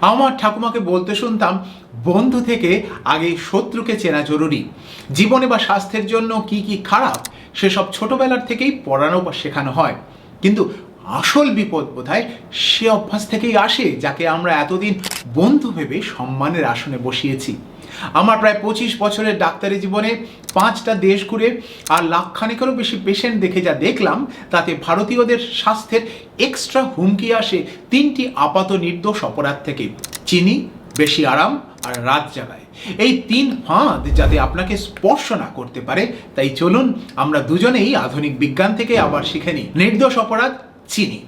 আমার ঠাকুমাকে বলতে শুনতাম, বন্ধু থেকে আগে শত্রুকে চেনা জরুরি। জীবনে বা স্বাস্থ্যের জন্য কি কি খারাপ, সেসব ছোটবেলার থেকেই পড়ানো বা শেখানো হয়। কিন্তু আসল বিপদ বোধহয় সে অভ্যাস থেকেই আসে, যাকে আমরা এতদিন বন্ধু ভেবে সম্মানের আসনে বসিয়েছি। আমার প্রায় পঁচিশ বছরের ডাক্তারি জীবনে পাঁচটা দেশ ঘুরে আর লাখখানেকেরও বেশি পেশেন্ট দেখে যা দেখলাম, তাতে ভারতীয়দের স্বাস্থ্যের এক্সট্রা হুমকি আসে তিনটি আপাত নির্দোষ অপরাধ থেকে। চিনি, বেশি আরাম আর রাত জাগায়। এই তিন ফাঁদ যাতে আপনাকে স্পর্শ না করতে পারে, তাই চলুন আমরা দুজনেই আধুনিক বিজ্ঞান থেকে আবার শিখে নিই। নির্দোষ অপরাধ চিনি।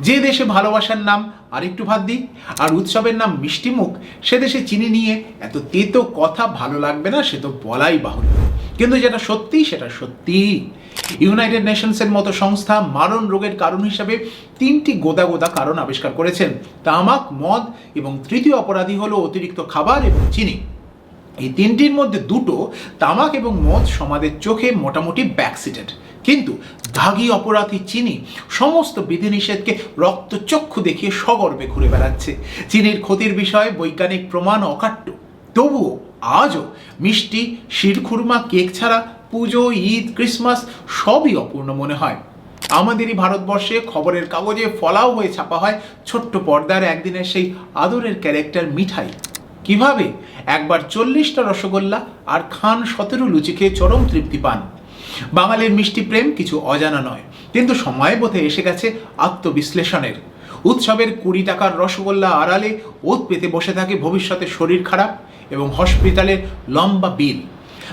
যে দেশে ভালোবাসার নাম আরেকটু ভাত দিই, আর উৎসবের নাম মিষ্টি মুখ, সে দেশে চিনি নিয়ে এত তেতো কথা ভালো লাগবে না, সে তো বলাই বাহুল্য। কিন্তু যেটা সত্যি, সেটা সত্যি। ইউনাইটেড নেশনসের মতো সংস্থা মারণ রোগের কারণ হিসাবে তিনটি গোদা গোদা কারণ আবিষ্কার করেছেন। তামাক, মদ এবং তৃতীয় অপরাধী হলো অতিরিক্ত খাবার এবং চিনি। এই তিনটির মধ্যে দুটো তামাক এবং মদ সমাজের চোখে মোটামুটি ব্যাকসিটেড কিন্তু দাগি অপরাধী চিনি সমস্ত বিধিনিষেধকে রক্তচক্ষু দেখিয়ে সগর্বে ঘুরে বেড়াচ্ছে। চিনির ক্ষতির বিষয়ে বৈজ্ঞানিক প্রমাণ অকাট্য। তবুও আজও মিষ্টি শিরখুরমা কেক ছাড়া পুজো, ঈদ, ক্রিসমাস সবই অপূর্ণ মনে হয়। আমাদেরই ভারতবর্ষে খবরের কাগজে ফলাও হয়ে ছাপা হয় ছোট্ট পর্দার একদিনের সেই আদরের ক্যারেক্টার মিঠাই। কীভাবে? একবার চল্লিশটা রসগোল্লা আর খান সতেরো লুচি খেয়ে চরম তৃপ্তি পান। বাঙালির মিষ্টি প্রেম কিছু অজানা নয়, কিন্তু সময় বোধে এসে গেছে আত্মবিশ্লেষণের। উৎসবের কুড়ি টাকার রসগোল্লা আড়ালে ওত পেতে বসে থাকে ভবিষ্যতে শরীর খারাপ এবং হসপিটালের লম্বা বিল।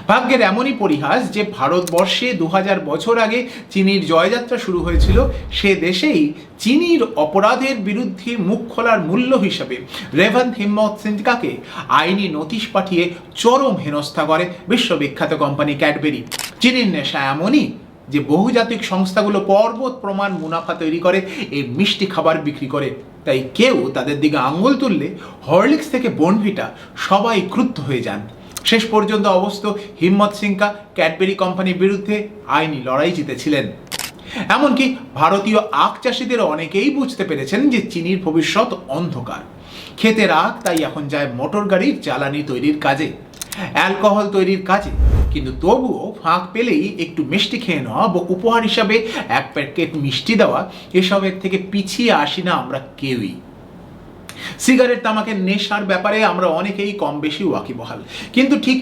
ভাগ্যের এমনই পরিহাস যে ভারতবর্ষে দু হাজার বছর আগে চীনের জয়যাত্রা শুরু হয়েছিল, সে দেশেই চীনের অপরাধের বিরুদ্ধে মুখ খোলার মূল্য হিসাবে রেভান্ত হিম্মত সিন্ধিকাকে আইনি নোটিশ পাঠিয়ে চরম হেনস্থা করে বিশ্ববিখ্যাত কোম্পানি ক্যাডবেরি। চীনের নেশা এমনই যে বহুজাতিক সংস্থাগুলো পর্বত প্রমাণ মুনাফা তৈরি করে এই মিষ্টি খাবার বিক্রি করে। তাই কেউ তাদের দিকে আঙ্গুল তুললে হরলিক্স থেকে বনভিটা সবাই ক্রুদ্ধ হয়ে যান। শেষ পর্যন্ত অবস্থ হিম্মত সিংকা ক্যাডবেরি কোম্পানির বিরুদ্ধে আইনি লড়াই জিতেছিলেন। এমনকি ভারতীয় আখ চাষিদের অনেকেই বুঝতে পেরেছেন যে চিনির ভবিষ্যৎ অন্ধকার। ক্ষেতের আখ তাই এখন যায় মোটর গাড়ির জ্বালানি তৈরির কাজে। অ্যালকোহল তৈরির কাজে। কিন্তু তবুও ফাঁক পেলেই একটু মিষ্টি খেয়ে নেওয়া বা উপহার হিসাবে এক প্যাকেট মিষ্টি দেওয়া এসবের থেকে পিছিয়ে আসি না আমরা কেউই। সিগারেট তামাকের নেশার ব্যাপারে আমরা অনেকেই কম বেশি ওয়াকিবহাল কিন্তু ঠিক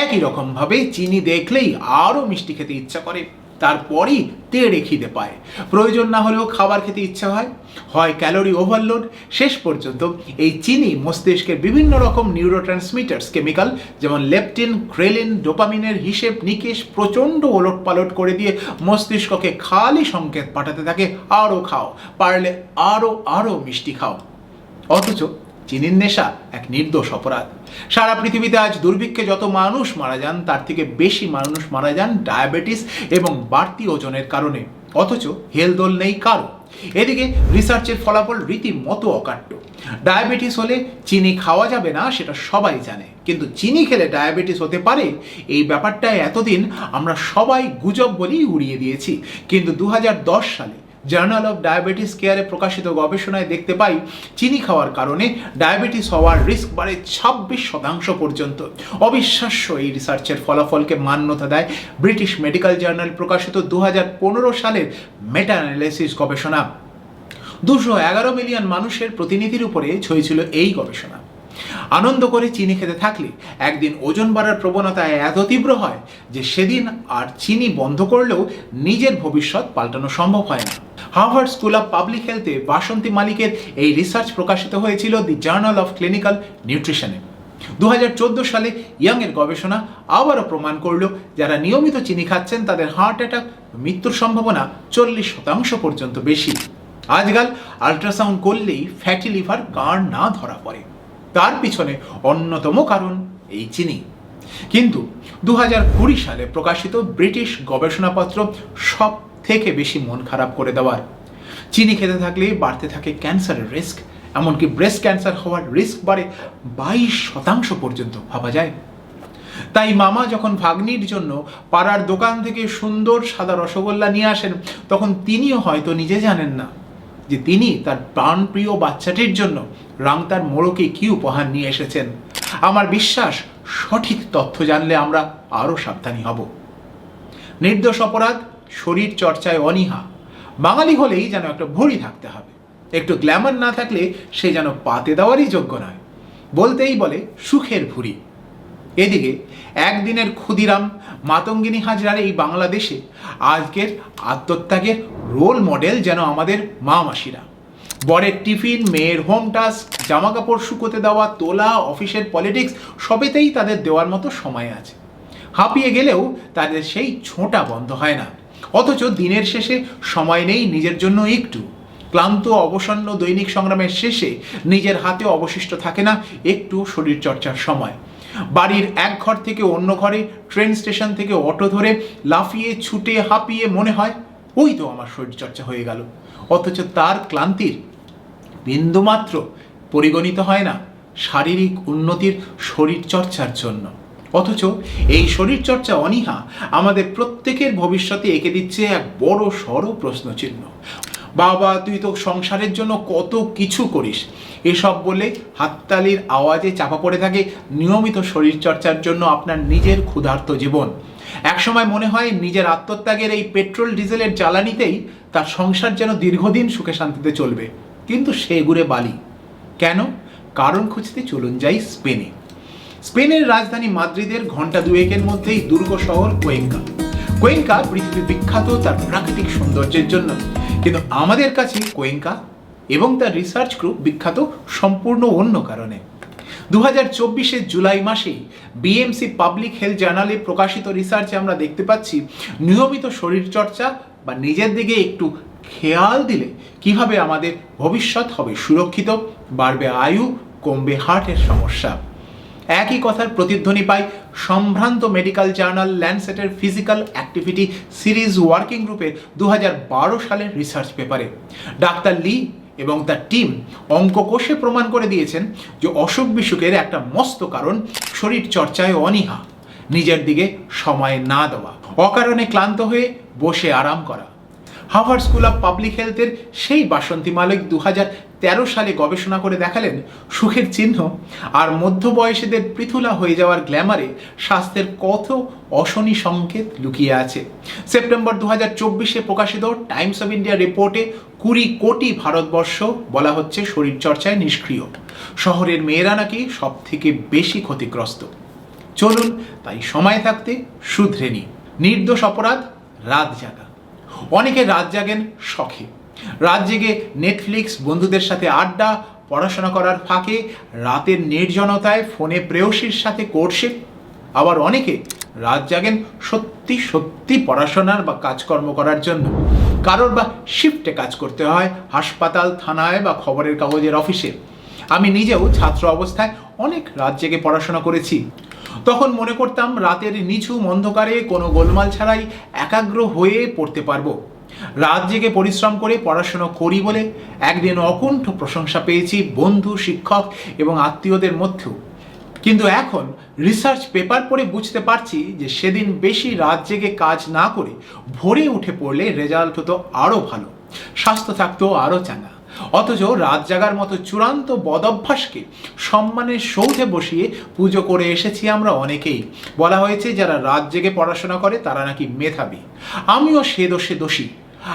একই রকমভাবে চিনি দেখলেই আরও মিষ্টি খেতে ইচ্ছা করে, তারপরই তেড়ে খিদে পায়। প্রয়োজন না হলেও খাবার খেতে ইচ্ছা হয়। হয় ক্যালোরি ওভারলোড শেষ পর্যন্ত এই চিনি মস্তিষ্কের বিভিন্ন রকম নিউরো ট্রান্সমিটার্স কেমিক্যাল যেমন লেপটিন, ক্রেলিন, ডোপামিনের হিসেব নিকেশ প্রচণ্ড ওলট পালট করে দিয়ে মস্তিষ্ককে খালি সংকেত পাঠাতে থাকে, আরও খাও। পারলে আরও আরও মিষ্টি খাও। অথচ চিনির নেশা এক নির্দোষ অপরাধ। সারা পৃথিবীতে আজ দুর্ভিক্ষে যত মানুষ মারা যান, তার থেকে বেশি মানুষ মারা যান ডায়াবেটিস এবং বাড়তি ওজনের কারণে। অথচ হেলদোল নেই কারও। এদিকে রিসার্চের ফলাফল রীতিমতো অকাট্য। ডায়াবেটিস হলে চিনি খাওয়া যাবে না, সেটা সবাই জানে। কিন্তু চিনি খেলে ডায়াবেটিস হতে পারে, এই ব্যাপারটা এতদিন আমরা সবাই গুজব বলেই উড়িয়ে দিয়েছি। কিন্তু দু হাজার দশ সালে জার্নাল অফ ডায়াবেটিস কেয়ারে প্রকাশিত গবেষণায় দেখতে পাই, চিনি খাওয়ার কারণে ডায়াবেটিস হওয়ার রিস্ক বাড়ে ছাব্বিশ শতাংশ পর্যন্ত। অবিশ্বাস্য এই রিসার্চের ফলাফলকে মান্যতা দেয় ব্রিটিশ মেডিকেল জার্নাল প্রকাশিত দু হাজার পনেরো সালের মেটা অ্যানালাইসিস গবেষণা। দুশো এগারো মিলিয়ন মানুষের প্রতিনিধির উপরে ছইছিল এই গবেষণা। আনন্দ করে চিনি খেতে থাকলে একদিন ওজন বাড়ার প্রবণতা এত তীব্র হয় যে সেদিন আর চিনি বন্ধ করলেও নিজের ভবিষ্যৎ পাল্টানো সম্ভব হয় না। হার্ভার্ড স্কুল অফ পাবলিক হেলথে বাসন্তী মালিকের এই রিসার্চ প্রকাশিত হয়েছিল দি জার্নাল অফ ক্লিনিক্যাল নিউট্রিশনে। দু সালে ইয়াং এর গবেষণা আবারও প্রমাণ করল যারা নিয়মিত চিনি খাচ্ছেন তাদের হার্ট অ্যাটাক মৃত্যুর সম্ভাবনা চল্লিশ শতাংশ পর্যন্ত বেশি। আজকাল আল্ট্রাসাউন্ড করলেই ফ্যাটি লিভার কার না ধরা পড়ে। তার পিছনে অন্যতম কারণ এই চিনি। কিন্তু দু সালে প্রকাশিত ব্রিটিশ গবেষণাপত্র সব থেকে বেশি মন খারাপ করে দেওয়ার। চিনি খেতে থাকলে বাড়তে থাকে ক্যান্সারের রিস্ক, এমনকি ব্রেস্ট ক্যান্সার হওয়ার রিস্ক বাড়ে বাইশ শতাংশ পর্যন্ত, ভাবা যায়। তাই মামা যখন ভাগ্নির জন্য পাড়ার দোকান থেকে সুন্দর সাদা রসগোল্লা নিয়ে আসেন, তখন তিনিও হয়তো নিজে জানেন না যে তিনি তার প্রাণপ্রিয় বাচ্চাটির জন্য রাংতার মোড়কে কি উপহার নিয়ে এসেছেন। আমার বিশ্বাস, সঠিক তথ্য জানলে আমরা আরও সাবধানী হব। নির্দোষ অপরাধ শরীর চর্চায় অনীহা। বাঙালি হলেই যেন একটা ভরি থাকতে হবে। একটু গ্ল্যামার না থাকলে সে যেন পাতে দেওয়ারই যোগ্য নয়। বলতেই বলে সুখের ভুরি এদিকে একদিনের ক্ষুদিরাম, মাতঙ্গিনী হাজরার এই বাংলাদেশে আজকের আত্মত্যাগের রোল মডেল যেন আমাদের মা মাসিরা বরের টিফিন, মেয়ের হোম টাস্ক জামা কাপড় শুকোতে দেওয়া, তোলা, অফিসের পলিটিক্স সবেতেই তাদের দেওয়ার মতো সময় আছে। হাঁপিয়ে গেলেও তাদের সেই ছোঁটা বন্ধ হয় না। অথচ দিনের শেষে সময় নেই নিজের জন্য একটু। ক্লান্ত, অবসন্ন দৈনিক সংগ্রামের শেষে নিজের হাতে অবশিষ্ট থাকে না একটু শরীরচর্চার সময়। বাড়ির এক ঘর থেকে অন্য ঘরে, ট্রেন স্টেশন থেকে অটো ধরে লাফিয়ে, ছুটে, হাঁপিয়ে মনে হয়, ওই তো আমার শরীরচর্চা হয়ে গেল। অথচ তার ক্লান্তির বিন্দুমাত্র পরিগণিত হয় না শারীরিক উন্নতির শরীরচর্চার জন্য। অথচ এই শরীরচর্চা অনীহা আমাদের প্রত্যেকের ভবিষ্যতে এঁকে দিচ্ছে এক বড় সড় প্রশ্নচিহ্ন। বাবা, তুই তো সংসারের জন্য কত কিছু করিস। এসব বলে হাততালির আওয়াজে চাপা পড়ে থাকে নিয়মিত শরীরচর্চার জন্য আপনার নিজের ক্ষুধার্ত জীবন। একসময় মনে হয় নিজের আত্মত্যাগের এই পেট্রোল, ডিজেলের জ্বালানিতেই তার সংসার যেন দীর্ঘদিন সুখে শান্তিতে চলবে। কিন্তু সে গুড়ে বালি। কেন? কারণ খুঁজতে চলুন যাই স্পেনে। স্পেনের রাজধানী মাদ্রিদের ঘণ্টা দুয়েকের মধ্যেই দুর্গ শহর কোয়েঙ্কা। কোয়েঙ্কা পৃথিবী বিখ্যাত তার প্রাকৃতিক সৌন্দর্যের জন্য। কিন্তু আমাদের কাছে কোয়েঙ্কা এবং তার রিসার্চ গ্রুপ বিখ্যাত সম্পূর্ণ অন্য কারণে। দু হাজার জুলাই মাসেই বিএমসি পাবলিক হেলথ জার্নালে প্রকাশিত রিসার্চে আমরা দেখতে পাচ্ছি নিয়মিত শরীরচর্চা বা নিজের দিকে একটু খেয়াল দিলে কীভাবে আমাদের ভবিষ্যৎ হবে সুরক্ষিত, বাড়বে আয়ু, কমবে হার্টের সমস্যা। একই কথার প্রতিধ্বনি পাই সম্ভ্রান্ত মেডিকেল জার্নাল ল্যান্ডসেটের ফিজিক্যাল অ্যাক্টিভিটি সিরিজ ওয়ার্কিং গ্রুপের দুহাজার বারো সালের রিসার্চ পেপারে ডাক্তার লি এবং তার টিম অঙ্ক কোষে প্রমাণ করে দিয়েছেন যে অসুখ বিসুখের একটা মস্ত কারণ শরীর চর্চায় অনীহা, নিজের দিকে সময় না দেওয়া, অকারণে ক্লান্ত হয়ে বসে আরাম করা। হার্ভার্ড স্কুল অফ পাবলিক হেলথের সেই বাসন্তী মালিক দু হাজার তেরো সালে গবেষণা করে দেখালেন সুখের চিহ্ন, আর মধ্য বয়সীদের পৃথুলা হয়ে যাওয়ার গ্ল্যামারে স্বাস্থ্যের কত অশনি সংকেত লুকিয়ে আছে। সেপ্টেম্বর দু চব্বিশে প্রকাশিত টাইমস অফ ইন্ডিয়া রিপোর্টে কুড়ি কোটি ভারতবর্ষ বলা হচ্ছে শরীরচর্চায় নিষ্ক্রিয়। শহরের মেয়েরা নাকি সব থেকে বেশি ক্ষতিগ্রস্ত। চলুন তাই সময় থাকতে শুধরে নি নির্দোষ অপরাধ রাত জাগা। অনেকে রাত জাগেন শখে। রাত জেগে নেটফ্লিক্স বন্ধুদের সাথে আড্ডা, পড়াশোনা করার ফাঁকে, রাতের নির্জনতায় ফোনে প্রেয়সীর সাথে কোর্টশিপ আবার অনেকে রাত জাগেন সত্যি সত্যি পড়াশোনার বা কাজকর্ম করার জন্য। কারোর বা শিফটে কাজ করতে হয়, হাসপাতাল, থানায় বা খবরের কাগজের অফিসে। আমি নিজেও ছাত্র অবস্থায় অনেক রাত জেগে পড়াশোনা করেছি। তখন মনে করতাম রাতের নিচু অন্ধকারে কোনো গোলমাল ছাড়াই একাগ্র হয়ে পড়তে পারব। রাত জেগে পরিশ্রম করে পড়াশোনা করি বলে একদিন অকুণ্ঠ প্রশংসা পেয়েছি বন্ধু, শিক্ষক এবং আত্মীয়দের মধ্যেও। কিন্তু এখন রিসার্চ পেপার পড়ে বুঝতে পারছি যে সেদিন বেশি রাত জেগে কাজ না করে ভোরে উঠে পড়লে রেজাল্ট হতো আরও ভালো। স্বাস্থ্য থাকতো আরও চাঙ্গা। অথচ রাত জাগার মতো চূড়ান্ত বদভ্যাসকে সম্মানের সৌধে বসিয়ে পুজো করে এসেছি আমরা অনেকেই। বলা হয়েছে, যারা রাত জেগে পড়াশোনা করে তারা নাকি মেধাবী। আমিও সে দোষে দোষী।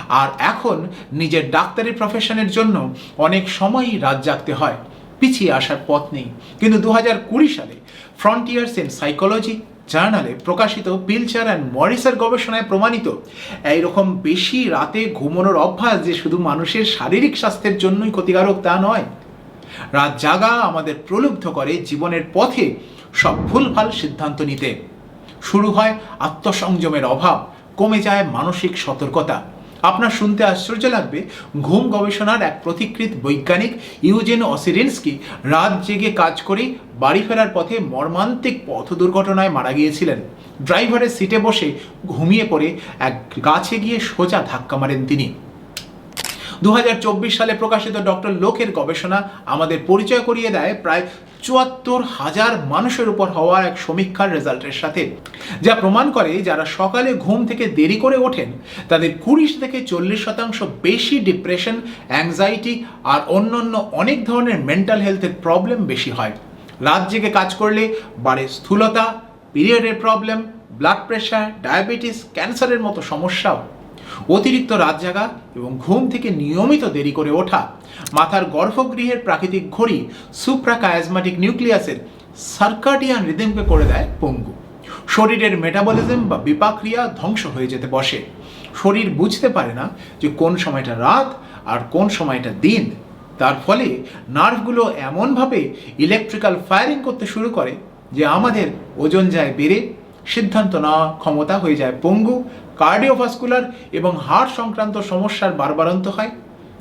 আর এখন নিজের ডাক্তারি প্রফেশনের জন্য অনেক সময়ই রাত জাগতে হয়। পিছিয়ে আসার পথ নেই। কিন্তু দু হাজার কুড়ি সালে ফ্রন্টিয়ার্স ইন সাইকোলজি জার্নালে প্রকাশিত পিলচার অ্যান্ড মরিসের গবেষণায় প্রমাণিত এইরকম বেশি রাতে ঘুমানোর অভ্যাস যে শুধু মানুষের শারীরিক স্বাস্থ্যের জন্যই ক্ষতিকারক তা নয়। রাত জাগা আমাদের প্রলুব্ধ করে জীবনের পথে সব ভুলভাল সিদ্ধান্ত নিতে। শুরু হয় আত্মসংযমের অভাব, কমে যায় মানসিক সতর্কতা। আপনার শুনতে আশ্চর্য লাগবে, ঘুম গবেষণার এক প্রতিকৃত বৈজ্ঞানিক, ইউজেন অসিরেন্সকি রাত জেগে কাজ করে বাড়ি ফেরার পথে মর্মান্তিক পথ দুর্ঘটনায় মারা গিয়েছিলেন। ড্রাইভারের সিটে বসে ঘুমিয়ে পড়ে এক গাছে গিয়ে সোজা ধাক্কা মারেন তিনি। দু হাজার চব্বিশ সালে প্রকাশিত ডক্টর লোকের গবেষণা আমাদের পরিচয় করিয়ে দেয় প্রায় চুয়াত্তর হাজার মানুষের উপর হওয়া এক সমীক্ষার রেজাল্টের সাথে, যা প্রমাণ করে যারা সকালে ঘুম থেকে দেরি করে ওঠেন, তাদের কুড়ি থেকে চল্লিশ শতাংশ বেশি ডিপ্রেশন, অ্যাংজাইটি আর অন্যান্য অনেক ধরনের মেন্টাল হেলথের প্রবলেম বেশি হয়। রাত জেগে কাজ করলে বাড়ে স্থূলতা, পিরিয়ডের প্রবলেম, ব্লাড প্রেশার, ডায়াবেটিস, ক্যান্সারের মতো সমস্যাও। অতিরিক্ত রাত জাগা এবং ঘুম থেকে নিয়মিত দেরি করে ওঠা। মাথার গর্ভগৃহের প্রাকৃতিক ঘড়ি সুপ্রাকায়াজমাটিক নিউক্লিয়াসের সার্কাডিয়ান রিদমকে করে দেয় পঙ্গু। শরীরের মেটাবলিজম বা বিপাক্রিয়া ধ্বংস হয়ে যেতে বসে। শরীর বুঝতে পারে না যে কোন সময়টা রাত আর কোন সময়টা দিন। তার ফলে নার্ভগুলো এমনভাবে ইলেকট্রিক্যাল ফায়ারিং করতে শুরু করে যে আমাদের ওজন যায় বেড়ে, সিদ্ধান্ত নেওয়া ক্ষমতা হয়ে যায় পঙ্গু কার্ডিওভাস্কুলার এবং হার্ট সংক্রান্ত সমস্যার বারবারন্ত হয়।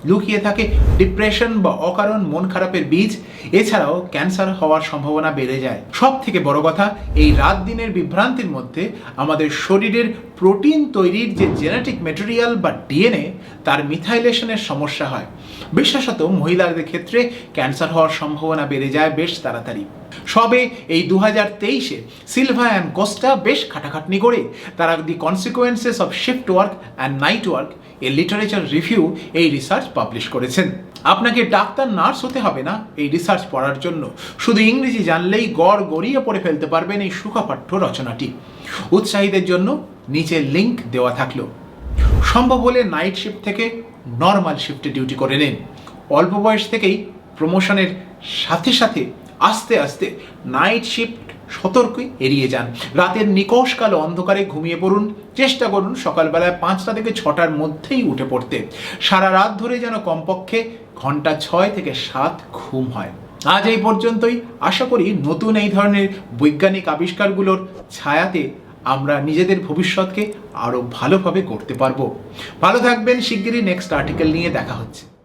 লুকিয়ে থাকে ডিপ্রেশন বা অকারণ মন খারাপের বীজ। এছাড়াও ক্যান্সার হওয়ার সম্ভাবনা বেড়ে যায়। সব থেকে বড় কথা, এই রাত দিনের বিভ্রান্তির মধ্যে আমাদের শরীরের প্রোটিন তৈরির যে জেনেটিক মেটেরিয়াল বা ডিএনএ তার মিথাইলেশনের সমস্যা হয়। বিশেষত মহিলাদের ক্ষেত্রে ক্যান্সার হওয়ার সম্ভাবনা বেড়ে যায় বেশ তাড়াতাড়ি। সবে এই দু হাজার তেইশে সিলভা অ্যান্ড কোস্টা বেশ খাটাখাটনি করে। তারা the consequences of shift work and night work a literature review এই রিসার্চ পাবলিশ করেছেন। আপনাকে ডাক্তার, নার্স হতে হবে না এই রিসার্চ পড়ার জন্য। শুধু ইংরেজি জানলেই গড় গড়িয়ে পড়ে ফেলতে পারবেন এই সুখাপাঠ্য রচনাটি। উৎসাহীদের জন্য নিচে লিংক দেওয়া থাকল। সম্ভব হলে নাইট শিফট থেকে নর্মাল শিফটে ডিউটি করে নিন। অল্প বয়স থেকেই প্রমোশনের সাথে সাথে আস্তে আস্তে নাইট শিফট সতর্কই এড়িয়ে যান। রাতের নিকশ কালো অন্ধকারে ঘুমিয়ে পড়ুন। চেষ্টা করুন সকালবেলায় পাঁচটা থেকে ছটার মধ্যেই উঠে পড়তে। সারা রাত ধরে যেন কমপক্ষে ঘণ্টা ছয় থেকে সাত ঘুম হয়। আজ এই পর্যন্তই। আশা করি নতুন এই ধরনের বৈজ্ঞানিক আবিষ্কারগুলোর ছায়াতে আমরা নিজেদের ভবিষ্যৎকে আরও ভালোভাবে করতে পারব। ভালো থাকবেন। শিগগিরই নেক্সট আর্টিকেল নিয়ে দেখা হচ্ছে।